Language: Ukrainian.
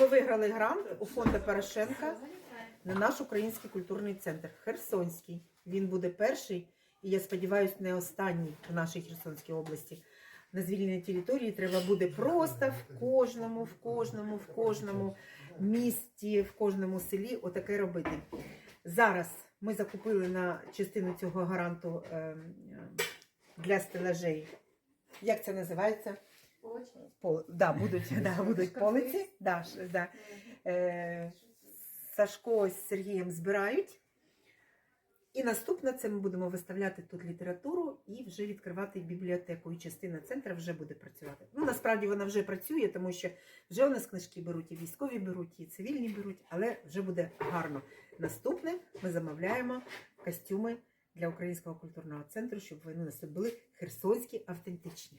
ви виграли грант у фонду Порошенка на наш український культурний центр Херсонський. Він буде перший, і я сподіваюся, не останній в нашій Херсонській області. На звільненій території треба буде просто в кожному, в кожному, в кожному місті, в кожному селі отаке робити. Зараз ми закупили на частину цього гаранту ем, для стелажей. Як це називається? Пол, да, будуть, да, будуть полиці. Да, да. Е, Сашко з Сергієм збирають. І наступне це ми будемо виставляти тут літературу і вже відкривати бібліотеку. І частина центру вже буде працювати. Ну, насправді вона вже працює, тому що вже у нас книжки беруть, і військові беруть, і цивільні беруть, але вже буде гарно. Наступне ми замовляємо костюми для Українського культурного центру, щоб вони у нас тут були херсонські, автентичні.